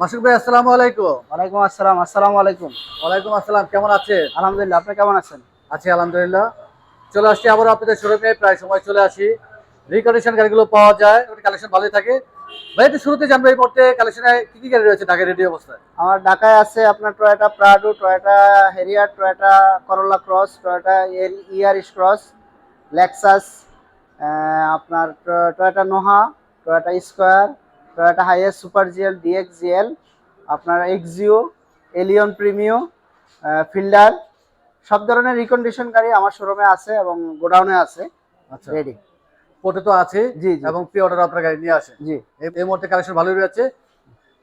মাসুক ভাই আসসালামু আলাইকুম। ওয়ালাইকুম আসসালাম আসসালামু আলাইকুম। ওয়ালাইকুম আসসালাম কেমন আছেন? আলহামদুলিল্লাহ আপনি কেমন আছেন? আছি আলহামদুলিল্লাহ। চলে আসছি আবার আপনাদের শোরুমে প্রায় সময় চলে আসি। রিকন্ডিশন গাড়িগুলো পাওয়া যায় ওটা কালেকশন ভালোই থাকে। ভাই একটু শুরুতে জানব এই মুহূর্তে কালেকশনে কি কি গাড়ি রয়েছে ঢাকা রেডি অবস্থায়? আমার ঢাকায় আছে আপনার Toyota Prado Toyota Harrier Toyota Corolla Cross Toyota Yaris Cross Lexus আপনার Toyota Noah Toyota Esquire Toyota Hiace super GL DX GL আপনার এক্সিও এলিয়ন প্রিমিও ফিল্ডার সব ধরনের রিকন্ডিশন গাড়ি আমার শোরুমে আছে এবং গোডাউনে আছে। আচ্ছা। রেডি পোর্টে তো আছে জি জি। এবং প্রি অর্ডার আপনার গাড়ি নিয়ে আসেন জি। এই এই মুহূর্তে কালেকশন ভালোই রয়েছে।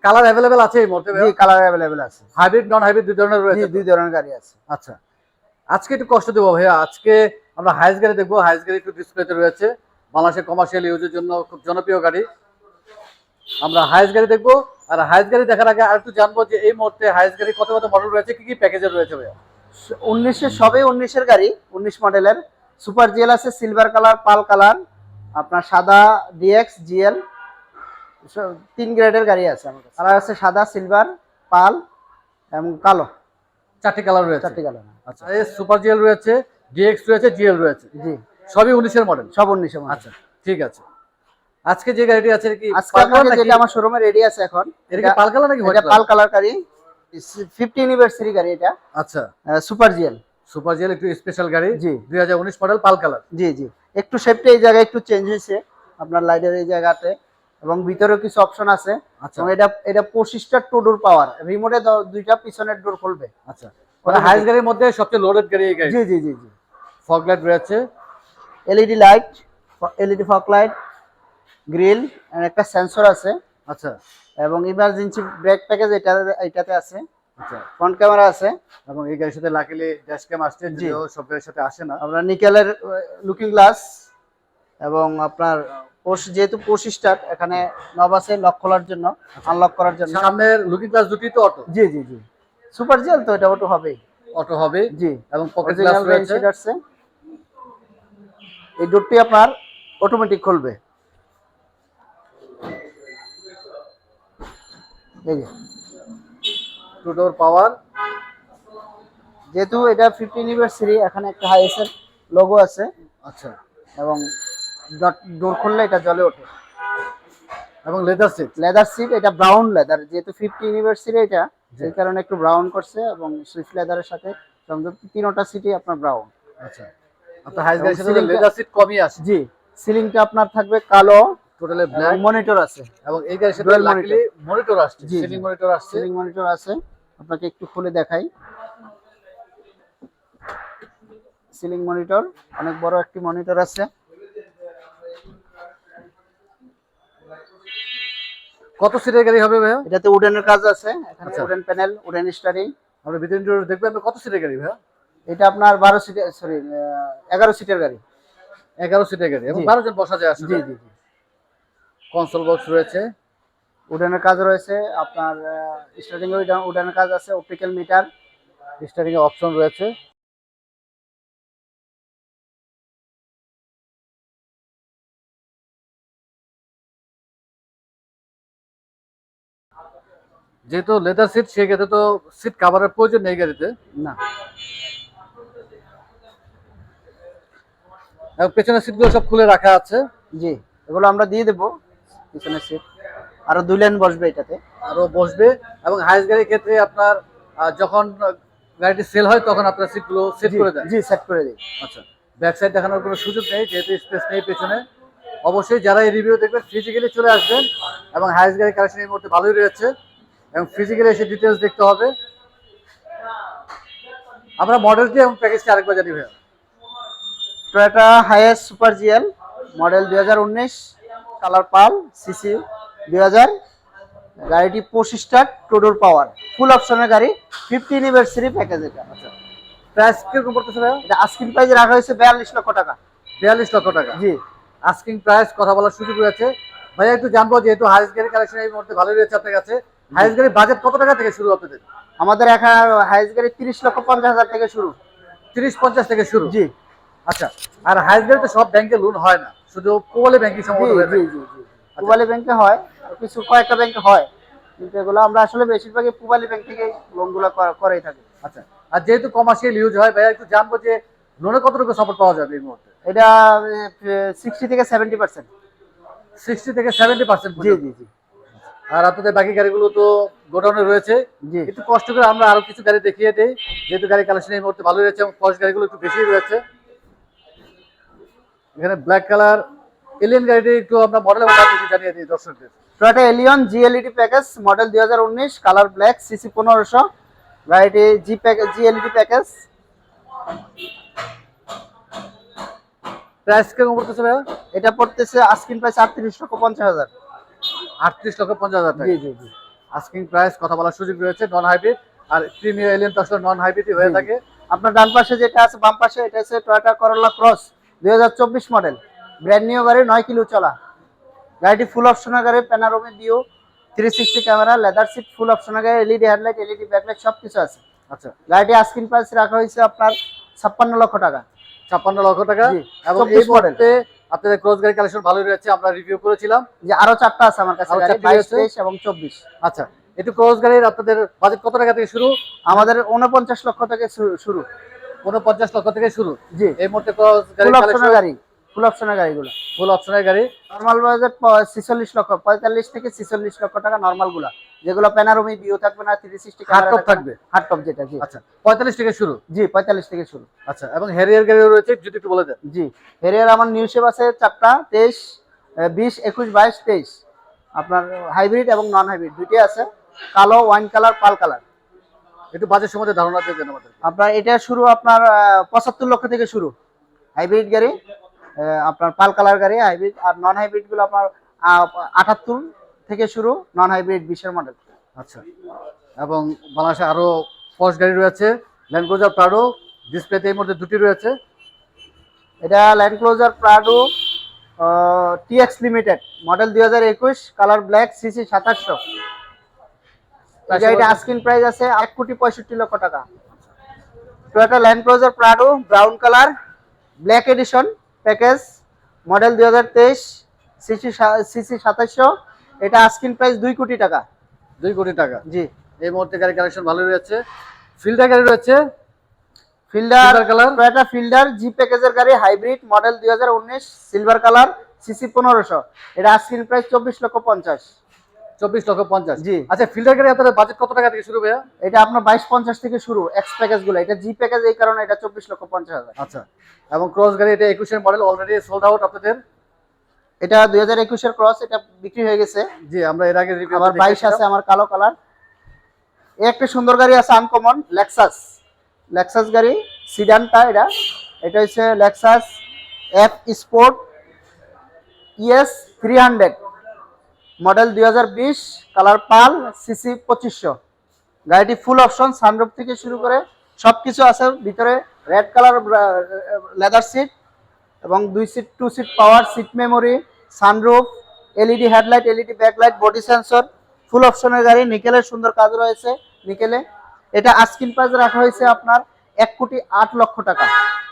কালার অ্যাভেলেবেল আছে এই মুহূর্তে জি কালার অ্যাভেলেবেল আছে। হাইব্রিড নন হাইব্রিড দুই ধরনের রয়েছে দুই ধরনের গাড়ি আছে। আচ্ছা। আজকে একটু কষ্ট দেবো ভাইয়া। আজকে আমরা হাইস গাড়ি দেখব। হাইস গাড়ি একটু ডিসপ্লেতে রয়েছে। বাংলাদেশের কমার্শিয়াল ইউজের জন্য খুব জনপ্রিয় গাড়ি। আমরা হাইস গাড়ি দেখব। আর হাইস গাড়ি দেখার আগে আর একটু জানব যে এই মুহূর্তে হাইস গাড়ি কত কত মডেল রয়েছে কি কি প্যাকেজের রয়েছে ভাইয়া? উনিশের সবে উনিশের গাড়ি উনিশ মডেলের সুপার জিএল আছে সিলভার কালার পাল কালার আপনার সাদা ডিএক্স জিএল তিন গ্রেডের গাড়ি আছে আমার কাছে কালার আছে সাদা সিলভার পাল এবং কালো। চারটি কালার রয়েছে। চারটি কালার আচ্ছা এই সুপার জিএল রয়েছে ডিএক্স রয়েছে জিএল রয়েছে। জি। সবই উনিশের মডেল সব উনিশে মডেল আচ্ছা ঠিক আছে। আজকে যে গাড়িটি আছে কি আজকে আপনাকে যেটা আমার শোরুমে রেডি আছে এখন এটা পাল কালার নাকি এটা পাল কালার? গাড়ি ফিফটি ইউনিভার্সারি গাড়ি এটা। আচ্ছা। সুপার জিএল সুপার জিএল একটু স্পেশাল গাড়ি। জি। দুই হাজার উনিশ মডেল পাল কালার। জি জি। একটু শেপটা এই জায়গায় একটু চেঞ্জ হয়েছে আপনার লাইটের এই জায়গাতে এবং ভিতরেও কিছু অপশন আছে। আচ্ছা। এবং এটা এটা পঁচিশটা টু ডোর পাওয়ার রিমোটে দুইটা পিছনের ডোর খুলবে। আচ্ছা। মানে হাইস গাড়ির মধ্যে সবচেয়ে লোডেড গাড়ি এই গাড়ি। জি জি জি জি। ফগ লাইট রয়েছে। LED light LED fog light grille একটা সেন্সর আছে। আচ্ছা। এবং ইমার্জেন্সি ব্রেক প্যাকেজ এটা এটাতে আছে। আচ্ছা। ফ্রন্ট ক্যামেরা আছে। এবং এই গাড়ির সাথে লাকিলি ড্যাশ ক্যাম আসছে জি। যদিও সব গাড়ির সাথে আসে না। আপনার নিকেলের লুকিং গ্লাস এবং আপনার পোষ যেহেতু পঁচিশটার এখানে নব আছে লক খোলার জন্য আনলক করার জন্য। সামনের লুকিং গ্লাস দুটি তো অটো জি জি জি। সুপার জেল তো এটা ওটা হবেই। অটো হবে। জি। এবং পকেট গ্লাস রয়েছে। এই ডোরটি আপনার অটোমেটিক খুলবে। যে। টু ডোর পাওয়ার যেহেতু এটা ফিফটি ইউনিভার্সিটি এখানে একটা হাইএসের লোগো আছে। আচ্ছা। এবং ডোর খুললে এটা জ্বলে ওঠে। এবং লেদার সিট লেদার সিট এটা ব্রাউন লেদার যেহেতু ফিফটি ইউনিভার্সিটি এটা সেই কারণে একটু ব্রাউন করছে এবং সুইফট লেদারের সাথে সংযুক্ত। তিনটা সিটই আপনার ব্রাউন আচ্ছা। আপনার হাইস গাড়ির সাথে লেদার সিট কমই আছে জি। সিলিংটা আপনার থাকবে কালো। টোটালি ব্ল্যাক মনিটর আছে। এবং এই গাড়ির সাথে লাকিলি মনিটর আসছে। সিলিং মনিটর আসছে। সিলিং মনিটর আছে। আপনাকে একটু খুলে দেখাই। সিলিং মনিটর অনেক বড় একটি মনিটর আছে। কত সিটের গাড়ি হবে ভাইয়া? এটাতে উডেনের কাজ আছে। এখানে। উডেন প্যানেল উডেন স্টারিং আমরা ভিতরে interior দেখব আমরা কত সিটের গাড়ি ভাইয়া? এটা আপনার বারো সিটের সরি এগারো সিটের গাড়ি। এগারো সিটের গাড়ি এবং জি। বারো জন বসা যায় আসলে। জি জি জি। কনসোল বক্স রয়েছে। উডেনের কাজ রয়েছে আপনার স্টারিং উডেনের কাজ আছে অপটিক্যাল মিটার স্টারিং এর অপশন রয়েছে। যেহেতু লেদার সিট সেক্ষেত্রে তো সিট কাভারের প্রয়োজন নেই গাড়িতে। না। পেছনের সিটগুলো সব খুলে রাখা আছে। জি এগুলো আমরা দিয়ে দেবো। পিছনের সিট আরও দুই লাইন বসবে এটাতে। আরও বসবে এবং হাইস গাড়ির ক্ষেত্রে আপনার যখন গাড়িটি সেল হয় তখন আপনার সিটগুলো সেট করে দেন জি সেট করে দিই আচ্ছা ব্যাক সাইড দেখানোর কোনো সুযোগ নেই যেহেতু স্পেস নেই পেছনে। অবশ্যই যারা এই রিভিউ দেখবেন ফিজিক্যালি চলে আসবেন এবং হাইস গাড়ির কালেকশন এই মুহূর্তে ভালোই রয়েছে এবং ফিজিক্যালি এসে ডিটেলস দেখতে হবে। আমরা মডেলটি এবং প্যাকেজটি আরেকবার জানি ভাইয়া। Toyota Hiace super GL model দুই হাজার উনিশ। কালার পাল সিসি দুই হাজার। গাড়িটি পঁচিশটা টোডোর পাওয়ার। ফুল অপশনের গাড়ি ফিফটি ইউনিভার্সিটি প্যাকেজ এটা। আচ্ছা। প্রাইস কীরকম পড়তেছে ভাইয়া এটা আস্কিং প্রাইজে রাখা হয়েছে বিয়াল্লিশ লক্ষ টাকা। বিয়াল্লিশ লক্ষ টাকা। জি। আস্কিং প্রাইস কথা বলার সুযোগ রয়েছে। ভাইয়া একটু জানব যেহেতু হাইস গাড়ি কালেকশন এই মুহূর্তে ভালোই রয়েছে আপনার কাছে। হাইস গাড়ির বাজেট কত টাকা থেকে শুরু আপনাদের? আমাদের এখন হাইস গাড়ি তিরিশ লক্ষ পঞ্চাশ হাজার থেকে শুরু। তিরিশ পঞ্চাশ থেকে শুরু। জি। আচ্ছা আর হাইস গাড়িতে সব ব্যাংকে লোন হয় না শুধু পোলে ব্যাংকিং সম্ভবত জি জি জি পুবালি ব্যাংকে হয় কিছু কয়েকটা ব্যাংকে হয় কিন্তু এগুলো আমরা আসলে বেশিরভাগই পুবালি ব্যাংক থেকে লোনগুলো করাই থাকি। আচ্ছা আর যেহেতু কমার্শিয়াল ইউজ হয় ভাইয়া একটু জানব যে লোনে কতটুকু সাপোর্ট পাওয়া যাবে এই মুহূর্তে? এটা সিক্সটি থেকে সেভেন্টি পার্সেন্ট সিক্সটি থেকে সেভেন্টি পার্সেন্ট জি জি জি। আর আপনাদের বাকি গাড়িগুলো তো গোডাউনে রয়েছে। একটু কষ্ট করে আমরা আরও কিছু গাড়ি দেখিয়ে দিই। যেহেতু গাড়ি কালেকশন এই মুহূর্তে ভালো রয়েছে এবং ফর্স গাড়িগুলো একটু বেশি রয়েছে। এখানে ব্ল্যাক কালার এলিয়ান গাড়িটি একটু আমরা মডেল জানিয়ে দিই দর্শকদের। Toyota Allion G LED package model দুই হাজার উনিশ কালার ব্ল্যাক সিসি পনেরোশো। গাড়িটি G package G LED package price কেমন পড়তেছে ভাইয়া? এটা পড়তেছে আস্কিন প্রাইস আটত্রিশ লক্ষ পঞ্চাশ হাজার। আটত্রিশ লক্ষ পঞ্চাশ হাজার টাকা। জি জি জি। আস্কিং প্রাইস কথা বলার সুযোগ রয়েছে নন হাইব্রিড আর প্রিমিয়ার এলিয়ান তো আসলে নন হাইব্রিডই হয়ে। থাকে। আপনার ডান পাশে যেটা আছে বাম পাশে এটা আছে টয়োটা করোলা ক্রস দুই হাজার চব্বিশ মডেল। ব্র্যান্ড নিউ গাড়ি নয় কিলো চলা। গাড়িটি ফুল অপশনের গাড়ি প্যানারোমি দিও three sixty camera leather seat full অপশনের গাড়ি এলইডি হেডলাইট এলইডি ব্যাকলাইট সব কিছু আছে। আচ্ছা। গাড়িটি আস্কিন প্রাইস রাখা হয়েছে আপনার ছাপ্পান্ন লক্ষ টাকা। ছাপ্পান্ন লক্ষ টাকা? এবং এই মডেল। আপনাদের ক্রস গাড়ি কালেকশন ভালোই রয়েছে আমরা রিভিউ করেছিলাম। যে আরও চারটা আছে আমার কাছে গাড়ি বাইশ এবং চব্বিশ। আচ্ছা একটু ক্রস গাড়ির আপনাদের বাজেট কত টাকা থেকে শুরু? আমাদের উনপঞ্চাশ লক্ষ থেকে শুরু। উনপঞ্চাশ লক্ষ থেকে শুরু। জি। এই মুহূর্তে গাড়ি ফুল অপশনের গাড়ি গাড়িগুলো। ফুল অপশনের গাড়ি। নর্মাল বাজেট ছিচল্লিশ লক্ষ পঁয়তাল্লিশ থেকে ছিচল্লিশ লক্ষ টাকা নর্মালগুলা যেগুলো প্যানারোমি ভিউ থাকবে না থ্রি সিক্সটি top থাকবে? হার্ড টপ যেটা জি। আচ্ছা পঁয়তাল্লিশ থেকে শুরু? জি পঁয়তাল্লিশ থেকে শুরু। আচ্ছা এবং হ্যারিয়ার গাড়িও রয়েছে যদি একটু বলে দেন। জি হেরিয়ার আমার নিউ শেপ আছে চারটা তেইশ বিশ একুশ বাইশ তেইশ। আপনার হাইব্রিড এবং নন হাইব্রিড দুইটাই আছে। কালো ওয়াইন কালার পাল কালার একটু বাজেট সম্বন্ধে ধারণা দিয়ে দেন আমাদের। আপনার এটা শুরু আপনার পঁচাত্তর লক্ষ থেকে শুরু। হাইব্রিড গাড়ি আপনার পাল কালার গাড়ি হাইব্রিড আর নন হাইব্রিডগুলো আপনার আটাত্তর থেকে শুরু নন হাইব্রিড বিশের মডেল আচ্ছা। এবং বাংলাদেশে আরও ফর্স গাড়ি রয়েছে ল্যান্ড ক্রুজার প্রাডো ডিসপ্লেতে এই মুহূর্তে দুটি রয়েছে। এটা Land Cruiser Prado TX limited model দুই হাজার একুশ কালার ব্ল্যাক সিসি সাতাশশো। এটা আস্কিন প্রাইস আছে এক কোটি পঁয়ষট্টি লক্ষ টাকা। Toyota Land Cruiser Prado brown colour black edition package model দুই হাজার তেইশ সিসি সিসি সাতাশশো এটা আস্কিন প্রাইস দুই কোটি টাকা। দুই কোটি টাকা? জি। এই মুহূর্তে গাড়ি কালেকশন ভালো রয়েছে। ফিল্ডার গাড়ি রয়েছে? Fielder color? Toyota Fielder G প্যাকেজের গাড়ি হাইব্রিড মডেল দুই হাজার উনিশ সিলভার কালার সিসি পনেরোশো। এটা আস্কিন প্রাইস চব্বিশ লক্ষ পঞ্চাশ। চব্বিশ লক্ষ পঞ্চাশ। জি। আচ্ছা ফিল্ডার গাড়ি আপনাদের বাজেট কত টাকা থেকে শুরু ভাইয়া? এটা আপনার বাইশ পঞ্চাশ থেকে শুরু এক্স প্যাকেজগুলো। এটা জি প্যাকেজ এই কারণে এটা চব্বিশ লক্ষ পঞ্চাশ হাজার। আচ্ছা এবং ক্রস গাড়ি এটা একুশের মডেল অলরেডি সোল্ড আউট আপনাদের? এটা দুই হাজার একুশের ক্রস এটা বিক্রি হয়ে গেছে। জি আমরা এর আগে আবার বাইশ আছে আমার কালো কালার এই একটা সুন্দর গাড়ি আছে আনকমন লেক্সাস লেক্সাস গাড়ি সিডানটা এটা। এটা হচ্ছে Lexus F sport ES three hundred model দুই হাজার বিশ, কালার পাল, সিসি পঁচিশশো। গাড়িটি ফুল অপশন সানরুফ থেকে শুরু করে সব কিছু আছে ভিতরে। রেড কালার লেদার সিট এবং দুই seat two seat power seat memory sunroof LED headlight LED backlight body sensor full অপশনের গাড়ি। নিকেলের সুন্দর কাজ রয়েছে নিকেলে। এটা আস্কিন প্রাইস রাখা হয়েছে আপনার এক কোটি আট লক্ষ টাকা।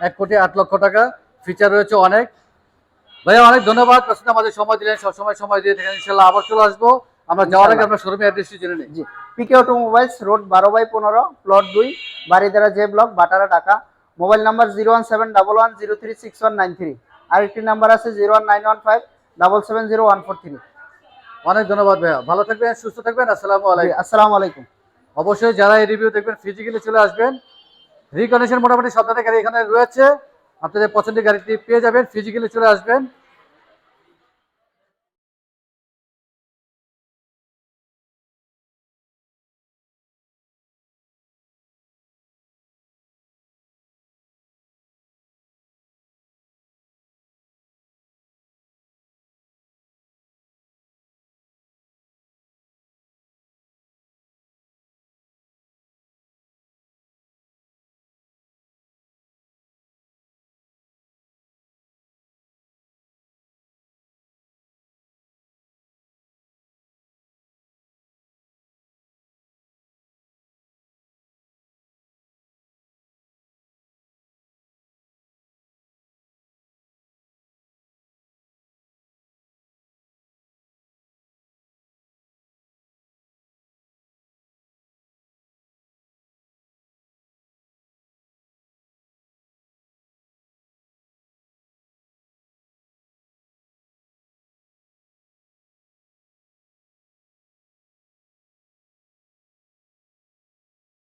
এক কোটি আট লক্ষ টাকা। ফিচার রয়েছে অনেক। ভাইয়া অনেক ধন্যবাদ। প্রশ্ন আমাদের সময় দিলেন সবসময় সময় দিয়ে থাকেন ইনশাল্লাহ আবার চলে আসব। আমরা যাওয়ার আগে আমরা শোরুমের অ্যাড্রেসটি জেনে নিই। জি পিকে অটোমোবাইলস রোড বারো বাই পনেরো প্লট দুই Baridhara J block Bhatara Dhaka. Mobile number zero one seven double one zero three six one nine three আরেকটি নাম্বার আছে zero one nine one five double seven zero one four three অনেক ধন্যবাদ ভাইয়া। ভালো থাকবেন সুস্থ থাকবেন আসসালামু আলাইকুম। আসসালামু আলাইকুম। অবশ্যই যারা এই রিভিউ দেখবেন ফিজিক্যালি চলে আসবেন। রিকন্ডিশন মোটামুটি সব গাড়ি এখানে রয়েছে। আপনাদের পছন্দের গাড়িটি পেয়ে যাবেন ফিজিক্যালি চলে আসবেন।